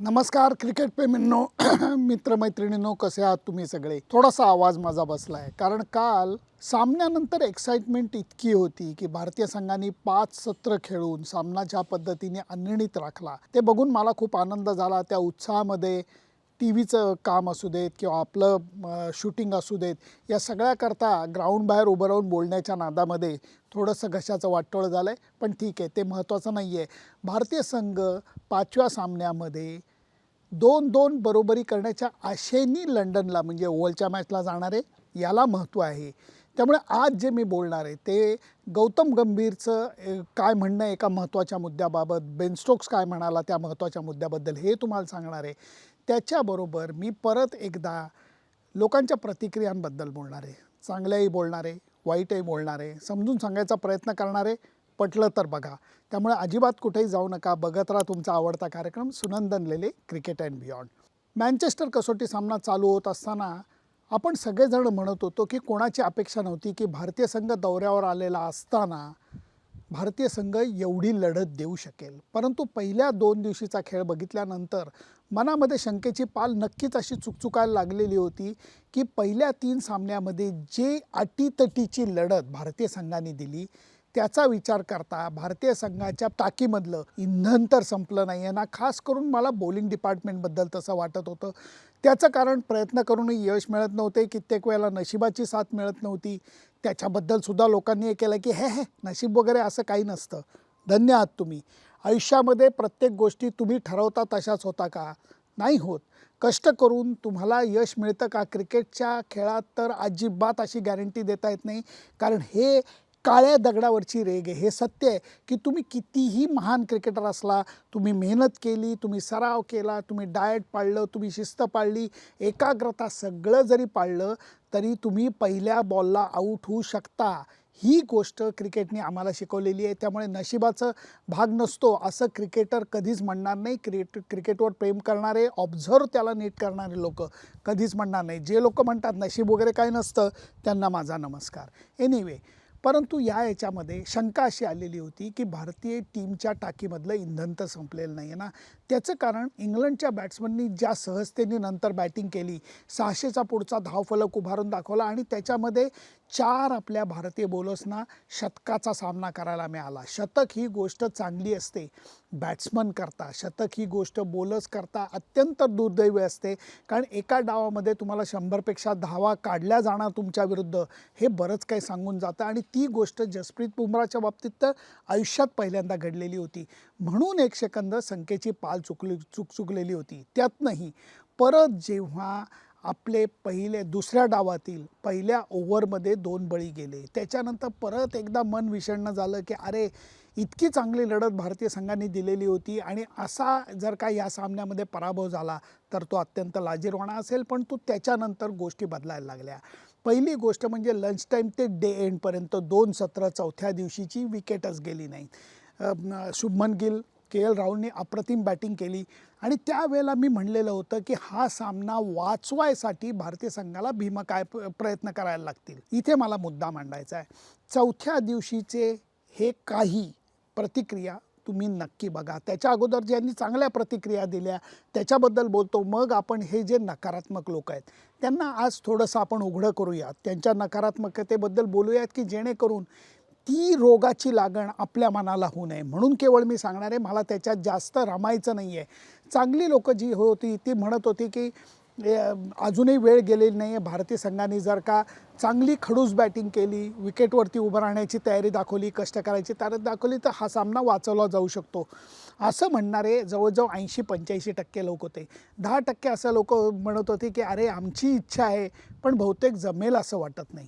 नमस्कार क्रिकेट प्रेमींनो मित्रमैत्रिणींनो कसे आहात तुम्ही सगळे? थोडासा आवाज माझा बसला आहे कारण काल सामन्यानंतर एक्साइटमेंट इतकी होती की भारतीय संघाने पाच सत्र खेळून सामना ज्या पद्धतीने अनिर्णित राखला ते बघून मला खूप आनंद झाला. त्या उत्साहामध्ये टी व्हीचं काम असू देत किंवा आपलं शूटिंग असू देत या सगळ्याकरता ग्राउंड बाहेर उभं राहून बोलण्याच्या नादामध्ये थोडंसं घशाचं वाटोळं झालं आहे पण ठीक आहे ते महत्त्वाचं नाही आहे भारतीय संघ पाचव्या सामन्यामध्ये दोन दोन बरोबरी करण्याच्या आशेनी लंडनला म्हणजे ओव्हलच्या मॅचला जाणार आहे याला महत्त्व आहे. त्यामुळे आज जे मी बोलणार आहे ते गौतम गंभीरचं काय म्हणणं आहे एका महत्त्वाच्या मुद्द्याबाबत बेनस्टोक्स काय म्हणाला त्या महत्त्वाच्या मुद्द्याबद्दल हे तुम्हाला सांगणार आहे. त्याच्याबरोबर मी परत एकदा लोकांच्या प्रतिक्रियांबद्दल बोलणार आहे. चांगल्याही बोलणार आहे वाईटही बोलणार आहे. समजून सांगायचा प्रयत्न करणार आहे. पटलं तर बघा. त्यामुळे अजिबात कुठेही जाऊ नका. बघत राहा तुमचा आवडता कार्यक्रम Sunandan Lele cricket and beyond Manchester कसोटी सामना चालू होत असताना आपण सगळेजण म्हणत होतो की कोणाची अपेक्षा नव्हती की भारतीय संघ दौऱ्यावर आलेला असताना भारतीय संघ एवढी लढत देऊ शकेल. परंतु पहिल्या दोन दिवशीचा खेळ बघितल्यानंतर मनामध्ये शंकेची पाल नक्कीच अशी चुकचुकायला लागलेली होती की पहिल्या तीन सामन्यामध्ये जे अटीतटीची लढत भारतीय संघाने दिली त्याचा विचार करता भारतीय संघाच्या टाकीमधलं इंधन तर संपलं नाही आहे ना. खास करून मला बॉलिंग डिपार्टमेंटबद्दल तसं वाटत होतं. त्याचं कारण प्रयत्न करूनही यश मिळत नव्हते. कित्येक वेळेला नशिबाची साथ मिळत नव्हती. त्याच्याबद्दलसुद्धा लोकांनी हे केलं की हे हे नशीब वगैरे असं काही नसतं. धन्य आहात तुम्ही. आयुष्यामध्ये प्रत्येक गोष्टी तुम्ही ठरवता तशाच होता का? नाही होत. कष्ट करून तुम्हाला यश मिळतं का? क्रिकेटच्या खेळात तर अजिबात अशी गॅरंटी देता येत नाही. कारण हे काळ्या दगडावरची रेग आहे. हे सत्य आहे की तुम्ही कितीही महान क्रिकेटर असला तुम्ही मेहनत केली तुम्ही सराव केला तुम्ही डाएट पाळलं तुम्ही शिस्त पाळली एकाग्रता सगळं जरी पाळलं तरी तुम्ही पहिल्या बॉलला आऊट होऊ शकता. ही गोष्ट क्रिकेटने आम्हाला शिकवलेली आहे. त्यामुळे नशिबाचं भाग नसतो. असं क्रिकेटर कधीच म्हणणार नाही. क्रिकेट क्रिकेटवर प्रेम करणारे ऑब्झर्व त्याला नीट करणारे लोक कधीच म्हणणार नाही. जे लोक म्हणतात नशीब वगैरे काय नसतं त्यांना माझा नमस्कार. एनिवे परंतु या याच्यामध्ये शंका अशी आलेली होती की भारतीय टीमच्या टाकीमधलं इंधन तर संपलेलं नाही आहे ना. त्याचं कारण इंग्लंडच्या बॅट्समननी ज्या सहजतेने नंतर बॅटिंग केली सहाशेचा पुढचा धावफलक उभारून दाखवला आणि त्याच्यामध्ये चार आपल्या भारतीय बॉलर्सना शतकाचा सामना करायला मिळाला. शतक ही गोष्ट चांगली असते. बॅट्समन करता शतक ही गोष्ट बॉलर्स करता अत्यंत दुर्दैवी असते. कारण एका डावामध्ये तुम्हाला शंभरपेक्षा धावा काढल्या जाणार तुमच्या विरुद्ध हे बरंच काही सांगून जातं. आणि ती गोष्ट जसप्रीत बुमराच्या बाबतीत तर आयुष्यात पहिल्यांदा घडलेली होती. म्हणून एक सेकंद संख्येची पाल चुकली चुक चुकलेली होती त्यातनंही परत जेव्हा आपले पहिले दुसऱ्या डावातील पहिल्या ओव्हरमध्ये दोन बळी गेले. त्याच्यानंतर परत एकदा मन विषण्ण झालं की अरे इतकी चांगली लढत भारतीय संघाने दिलेली होती आणि असा जर का या सामन्यामध्ये पराभव झाला तर तो अत्यंत लाजीरवाणा असेल. पण तो त्याच्यानंतर गोष्टी बदलायला लागल्या. पहिली गोष्ट म्हणजे लंच टाईम ते डे एंडपर्यंत दोन सत्र चौथ्या दिवशीची विकेटच गेली नाही. शुभमन गिल के एल राहुलने अप्रतिम बॅटिंग केली. आणि त्यावेळेला मी म्हणलेलं होतं की हा सामना वाचवायसाठी भारतीय संघाला भीम काय प्रयत्न करायला लागतील. इथे मला मुद्दा मांडायचा आहे. चौथ्या दिवशीचे हे काही प्रतिक्रिया तुम्ही नक्की बघा. त्याच्या अगोदर ज्यांनी चांगल्या प्रतिक्रिया दिल्या त्याच्याबद्दल बोलतो. मग आपण हे जे नकारात्मक लोक आहेत त्यांना आज थोडंसं आपण उघडं करूयात. त्यांच्या नकारात्मकतेबद्दल बोलूयात की जेणेकरून ती रोगाची लागण आपल्या मनाला होऊ नये. म्हणून केवळ मी सांगणार आहे मला त्याच्यात जास्त रमायचं नाही आहे चांगली लोकं जी होती ती म्हणत होती की अजूनही वेळ गेलेली नाही आहे भारतीय संघाने जर का चांगली खडूस बॅटिंग केली विकेटवरती उभं राहण्याची तयारी दाखवली कष्ट करायची तयारी दाखवली तर हा सामना वाचवला जाऊ शकतो. असं म्हणणारे जवळजवळ ऐंशी पंच्याऐंशी टक्के लोक होते. दहा टक्के असं लोक म्हणत होते की अरे आमची इच्छा आहे पण बहुतेक जमेल असं वाटत नाही.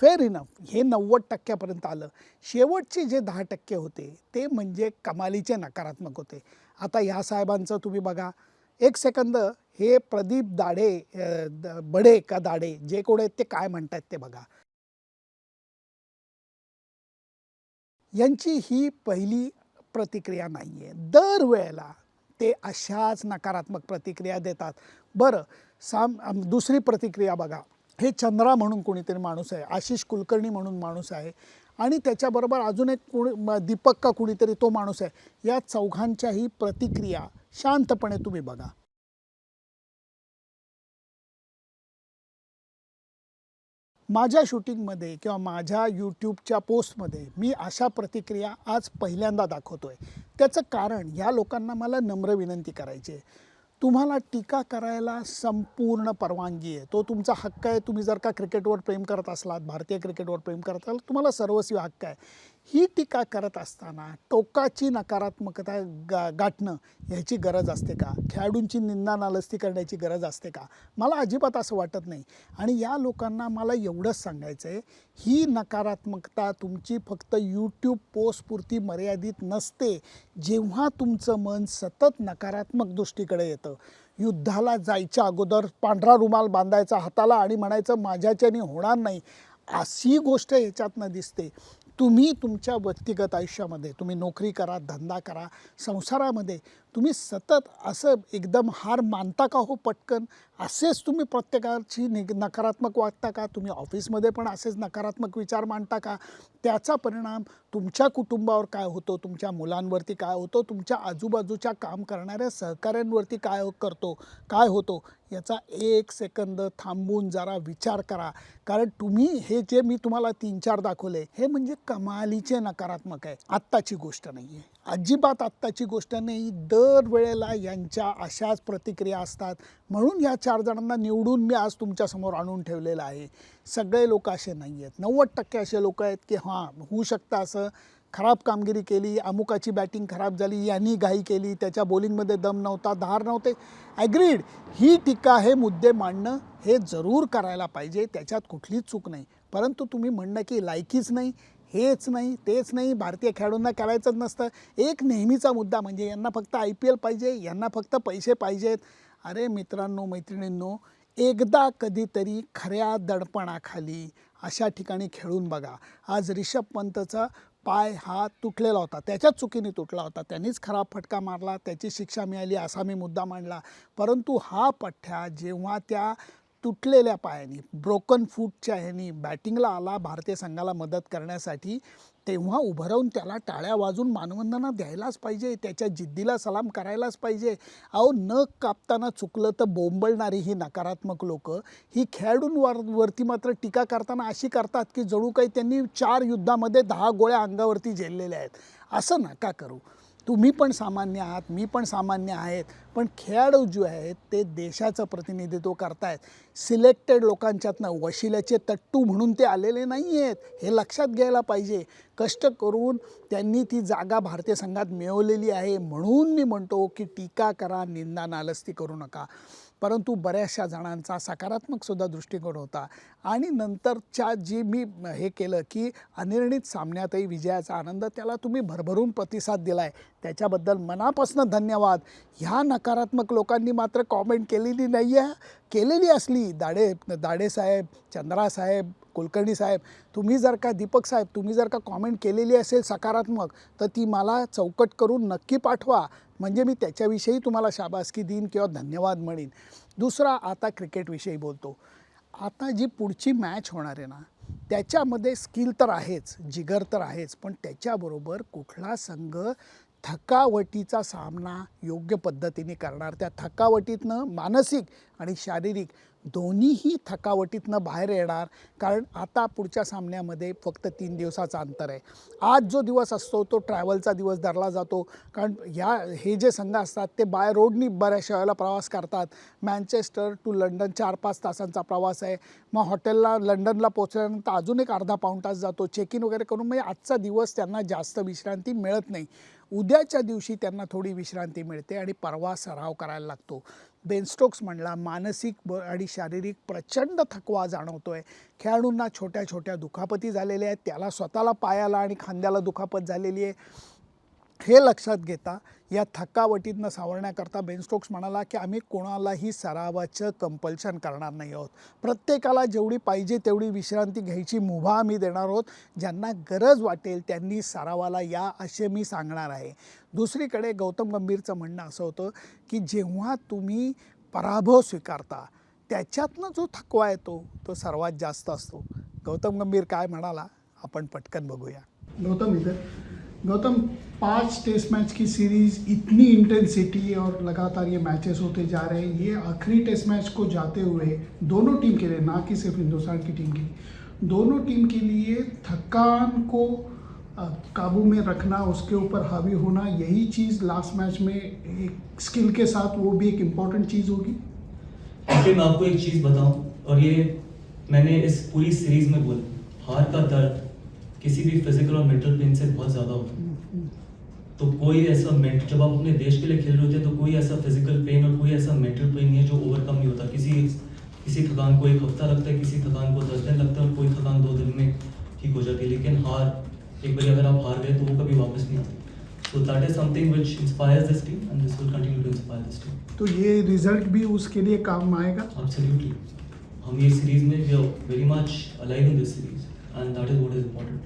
फेअर इनफ हे नव्वद टक्क्यापर्यंत आलं. शेवटचे जे दहा टक्के होते ते म्हणजे कमालीचे नकारात्मक होते. आता ह्या साहेबांचं तुम्ही बघा. एक सेकंद हे प्रदीप दाढे बडे का दाढे जे कोण आहेत ते काय म्हणतात ते बघा. यांची ही पहिली प्रतिक्रिया नाही आहे दरवेळेला ते अशाच नकारात्मक प्रतिक्रिया देतात. बरं साम दुसरी प्रतिक्रिया बघा. हे चंद्रा म्हणून कोणीतरी माणूस आहे आशिष कुलकर्णी म्हणून माणूस आहे आणि त्याच्याबरोबर अजून एक कोणी दीपक का कुणीतरी तो माणूस आहे. या चौघांच्याही प्रतिक्रिया शांतपणे तुम्ही बघा. माझ्या शूटिंगमध्ये किंवा माझ्या यूट्यूबच्या पोस्टमध्ये मी अशा प्रतिक्रिया आज पहिल्यांदा दाखवतोय. त्याचं कारण ह्या लोकांना मला नम्र विनंती करायची आहे. तुम्हाला टीका करायला संपूर्ण परवानगी आहे. तो तुमचा हक्क आहे. तुम्ही जर का क्रिकेटवर प्रेम करत असलात भारतीय क्रिकेटवर प्रेम करत असाल तुम्हाला सर्वस्वी हक्क आहे. ही टीका करत असताना टोकाची नकारात्मकता गा गाठणं ह्याची गरज असते का? खेळाडूंची निंदा नालस्ती करण्याची गरज असते का? मला अजिबात असं वाटत नाही. आणि या लोकांना मला एवढंच सांगायचं आहे ही नकारात्मकता तुमची फक्त यूट्यूब पोस्टपुरती मर्यादित नसते. जेव्हा तुमचं मन सतत नकारात्मक दृष्टीकडे येतं. युद्धाला जायच्या अगोदर पांढरा रुमाल बांधायचा हाताला आणि म्हणायचं माझ्याच्याने होणार नाही. अशी गोष्ट ह्याच्यातनं दिसते. तुम्ही तुमच्या व्यक्तिगत आयुष्यामध्ये तुम्ही नोकरी करा धंदा करा संसारामध्ये तुम्ही सतत असं एकदम हार मानता का हो पटकन? असेच तुम्ही प्रत्येकाची निग नकारात्मक वागता का? तुम्ही ऑफिसमध्ये पण असेच नकारात्मक विचार मांडता का? त्याचा परिणाम तुमच्या कुटुंबावर काय होतो? तुमच्या मुलांवरती काय होतो? तुमच्या आजूबाजूच्या काम करणाऱ्या सहकाऱ्यांवरती काय हो- करतो? काय होतो? याचा एक सेकंद थांबून जरा विचार करा. कारण तुम्ही हे जे मी तुम्हाला तीन चार दाखवले हे म्हणजे कमालीचे नकारात्मक आहे. आत्ताची गोष्ट नाही आहे अजिबात आत्ताची गोष्ट नाही. दर वेळेला यांच्या अशाच प्रतिक्रिया असतात. म्हणून या चार जणांना निवडून मी आज तुमच्यासमोर आणून ठेवलेलं आहे. सगळे लोक असे नाही आहेत. नव्वद टक्के असे लोक आहेत की हां होऊ शकतं असं. खराब कामगिरी केली अमुकाची बॅटिंग खराब झाली यांनी घाई केली त्याच्या बॉलिंगमध्ये दम नव्हता धार नव्हते. ॲग्रीड ही टीका हे मुद्दे मांडणं हे जरूर करायला पाहिजे. त्याच्यात कुठलीच चूक नाही. परंतु तुम्ही म्हणणं की लायकीच नाही. हेच नाही तेच नाही भारतीय खेळाडूंना करायचंच नसतं. एक नेहमीचा मुद्दा म्हणजे यांना फक्त आय पी एल पाहिजे यांना फक्त पैसे पाहिजेत अरे मित्रांनो मैत्रिणींनो एकदा कधीतरी खऱ्या दडपणाखाली अशा ठिकाणी खेळून बघा. आज रिषभ पंतचा पाय हा तुटलेला होता. त्याच्याच चुकीने तुटला होता. त्यांनीच खराब फटका मारला त्याची शिक्षा मिळाली असा मी मुद्दा मांडला. परंतु हा पठ्ठ्या जेव्हा त्या तुटलेल्या पायानी ब्रोकन फूटच्या ह्यानी बॅटिंगला आला भारतीय संघाला मदत करण्यासाठी तेव्हा उभं राहून त्याला टाळ्या वाजून मानवंदना द्यायलाच पाहिजे त्याच्या जिद्दीला सलाम करायलाच पाहिजे. अहो न कापताना चुकलं तर बोंबळणारी ही नकारात्मक लोक ही खेळाडूंवर वरती मात्र टीका करताना अशी करतात की जणू काही त्यांनी चार युद्धामध्ये दहा गोळ्या अंगावरती झेललेल्या आहेत. असं नका करू. तुम्ही पण सामान्य आहात मी पण सामान्य आहेत पण खेळाडू जे आहेत ते देशाचं प्रतिनिधित्व करतायत. सिलेक्टेड लोकांच्यातनं वशिल्याचे तट्टू म्हणून ते आलेले नाही आहेत हे लक्षात घ्यायला पाहिजे. कष्ट करून त्यांनी ती जागा भारतीय संघात मिळवलेली आहे म्हणून मी म्हणतो की टीका करा निंदा नालस्ती करू नका. परंतु बऱ्याचशा जणांचा सकारात्मक सुद्धा दृष्टिकोन होता. आणि नंतरच्या जी मी हे केलं की अनिर्णित सामन्यातही विजयाचा आनंद त्याला तुम्ही भरभरून प्रतिसाद दिला आहे त्याच्याबद्दल मनापासून धन्यवाद. ह्या नकारात्मक लोकांनी मात्र कॉमेंट केलेली नाही आहे केलेली असली. दाडे दाडेसाहेब चंद्रासाहेब चंद्रा साहेब कुलकर्णी साहेब तुम्ही जर का दीपक साहेब तुम्ही जर का कॉमेंट केलेली असेल सकारात्मक तर ती मला चौकट करून नक्की पाठवा. म्हणजे मी त्याच्याविषयी तुम्हाला शाबासकी देईन किंवा धन्यवाद म्हणेन. दुसरा आता क्रिकेटविषयी बोलतो. आता जी पुढची मॅच होणार आहे ना त्याच्यामध्ये स्किल तर आहेच जिगर तर आहेच पण त्याच्याबरोबर कुठला संघ थकावटीचा सामना योग्य पद्धतीने करणार? त्या थकावटीतनं मानसिक आणि शारीरिक दोन्हीही थकावटीतनं बाहेर येणार कारण आता पुढच्या सामन्यामध्ये फक्त तीन दिवसाचा अंतर आहे. आज जो दिवस असतो तो ट्रॅव्हलचा दिवस धरला जातो. कारण ह्या हे जे संघ असतात ते बाय रोडनी बऱ्याचशा वेळेला प्रवास करतात. मँचेस्टर टू लंडन चार पाच तासांचा प्रवास आहे. मग हॉटेलला लंडनला पोचल्यानंतर अजून एक अर्धा पाऊण तास जातो. चेक इन वगैरे करून म्हणजे आजचा दिवस त्यांना जास्त विश्रांती मिळत नाही. उद्याच्या दिवशी त्यांना थोडी विश्रांती मिळते आणि परवा सराव करायला लागतो. बेनस्टोक्स म्हणला मानसिक ब आणि शारीरिक प्रचंड थकवा जाणवतोय. खेळाडूंना छोट्या छोट्या दुखापती झालेल्या आहेत त्याला स्वतःला पायाला आणि खांद्याला दुखापत झालेली आहे. हे लक्षात घेता? या थकावटीतनं सावरण्याकरता बेनस्टोक्स म्हणाला की आम्ही कोणालाही सरावाचं कंपल्शन करणार नाही आहोत. प्रत्येकाला जेवढी पाहिजे तेवढी विश्रांती घ्यायची मुभा आम्ही देणार आहोत. ज्यांना गरज वाटेल त्यांनी सरावाला या असे मी सांगणार आहे. दुसरीकडे गौतम गंभीरचं म्हणणं असं होतं की जेव्हा तुम्ही पराभव स्वीकारता त्याच्यातनं जो थकवा येतो तो सर्वात जास्त असतो. गौतम गंभीर काय म्हणाला? आपण पटकन बघूया. गौतम इधर गौतम पाँच टेस्ट मैच की सीरीज़ इतनी इंटेंसिटी और लगातार ये मैचेस होते जा रहे हैं ये आखिरी टेस्ट मैच को जाते हुए दोनों टीम के लिए ना कि सिर्फ़ हिंदुस्तान की टीम के लिए दोनों टीम के लिए थकान को काबू में रखना उसके ऊपर हावी होना यही चीज़ लास्ट मैच में एक स्किल के साथ वो भी एक इंपॉर्टेंट चीज़ होगी। मैं आपको एक चीज़ बताऊँ और ये मैंने इस पूरी सीरीज़ में बोला हार का दर्द किसी भी फ़िज़िकल और मेंटल पेन से बहुत ज़्यादा होता है। तो कोई ऐसा मेंटल जब आप अपने देश के लिए खेल रहे होते हैं तो कोई ऐसा फ़िज़िकल पेन और कोई ऐसा मेंटल पेन नहीं है जो ओवरकम नहीं होता। किसी किसी थकान को एक हफ़्ता लगता है किसी थकान को दस दिन लगता है और कोई थकान दो दिन में ठीक हो जाती है। लेकिन हार एक बार अगर आप हार गए तो वो कभी वापस नहीं आती। So that is something which inspires this team and this will continue to inspire this team तो ये रिज़ल्ट भी उसके लिए काम आएगा? Absolutely. हम ये सीरीज़ में we are very much alive in this series and that is what is important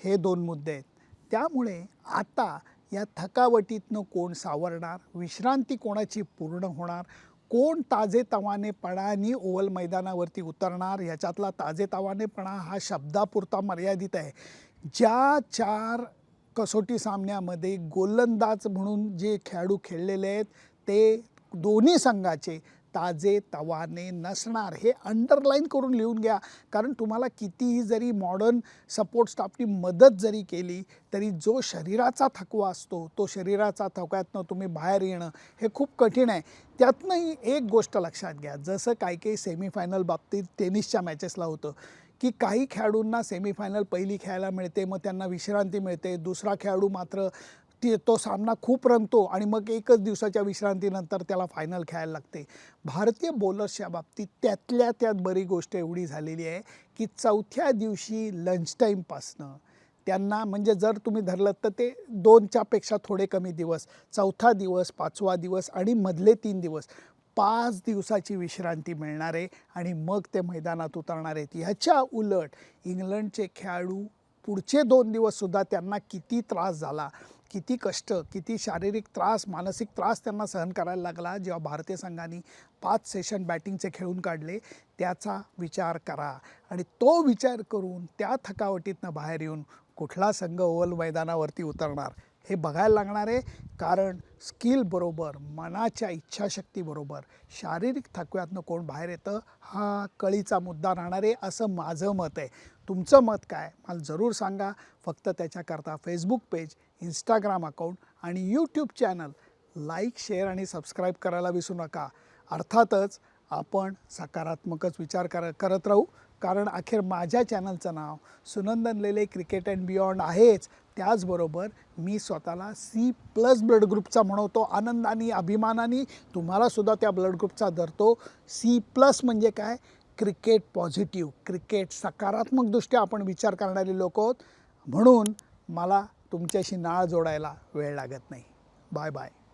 हे दोन मुद्दे आहेत. त्यामुळे आता या थकावटीतनं कोण सावरणार? विश्रांती कोणाची पूर्ण होणार? कोण ताजेतवानेपणाने ओवल मैदानावरती उतरणार? ह्याच्यातला ताजेतवानेपणा हा शब्दापुरता मर्यादित आहे. ज्या चार कसोटी सामन्यामध्ये गोलंदाज म्हणून जे खेळाडू खेळलेले आहेत ते दोन्ही संघाचे ताजे तवाने नसणार. हे अंडरलाईन करून लिहून घ्या. कारण तुम्हाला कितीही जरी मॉडर्न सपोर्ट स्टाफनी मदत जरी केली तरी जो शरीराचा थकवा असतो तो शरीराचा थकव्यातनं तुम्ही बाहेर येणं हे खूप कठीण आहे. त्यातनंही एक गोष्ट लक्षात घ्या. जसं काही काही सेमीफायनल बाबतीत टेनिसच्या मॅचेसला होतं की काही खेळाडूंना सेमीफायनल पहिली खेळायला मिळते मग त्यांना विश्रांती मिळते. दुसरा खेळाडू मात्र ती तो सामना खूप रंगतो आणि मग एकच दिवसाच्या विश्रांतीनंतर त्याला फायनल खेळायला लागते. भारतीय बॉलर्सच्या बाबतीत त्यातल्या त्यात बरी गोष्ट एवढी झालेली आहे की चौथ्या दिवशी लंच टाईमपासनं त्यांना म्हणजे जर तुम्ही धरलं तर ते दोनच्यापेक्षा थोडे कमी दिवस चौथा दिवस पाचवा दिवस आणि मधले तीन दिवस पाच दिवसाची विश्रांती मिळणार आहे आणि मग ते मैदानात उतरणार आहेत. ह्याच्या उलट इंग्लंडचे खेळाडू पुढचे दोन दिवससुद्धा त्यांना किती त्रास झाला? किती कष्ट किती शारीरिक त्रास मानसिक त्रास त्यांना सहन करायला लागला जेव्हा भारतीय संघाने पाच सेशन बॅटिंगचे खेळून काढले त्याचा विचार करा. आणि तो विचार करून त्या थकावटीतनं बाहेर येऊन कुठला संघ ओवल मैदानावरती उतरणार हे बघायला लागणार आहे. कारण स्किलबरोबर मनाच्या इच्छाशक्तीबरोबर शारीरिक थकव्यातनं कोण बाहेर येतं हा कळीचा मुद्दा राहणार आहे असं माझं मत आहे. तुमचं मत काय? मला जरूर सांगा. फक्त त्याच्याकरता फेसबुक पेज इंस्टाग्राम अकाउंट आणि यूट्यूब चॅनल लाईक शेअर आणि सबस्क्राईब करायला विसरू नका. अर्थातच आपण सकारात्मकच विचार कर करत राहू. कारण अखेर माझ्या चॅनलचं नाव Sunandan Lele cricket and beyond आहेच. त्याचबरोबर मी स्वतःला सी प्लस ब्लड ग्रुपचा म्हणवतो. आनंदाने अभिमानाने तुम्हालासुद्धा त्या ब्लड ग्रुपचा धरतो. सी प्लस म्हणजे काय? क्रिकेट पॉझिटिव्ह क्रिकेट सकारात्मकदृष्ट्या आपण विचार करणारे लोक आहोत. म्हणून मला तुमच्याशी नाळ जोडायला वेळ लागत नाही. Bye bye.